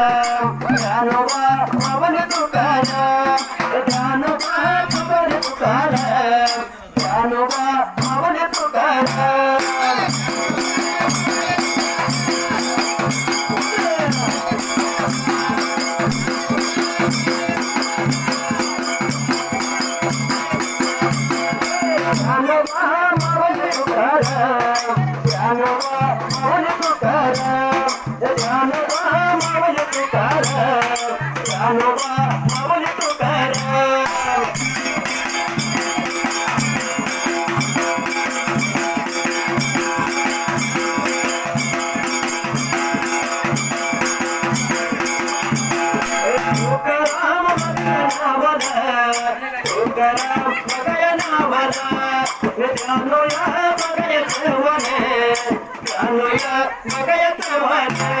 Dnyanoba Pawan Tukaram Dnyanoba Pawan Tukaram Pawan Pawan नावला Tukaram भगय नावला. ज्ञानोया भगय चवने ज्ञानोया भगय चवने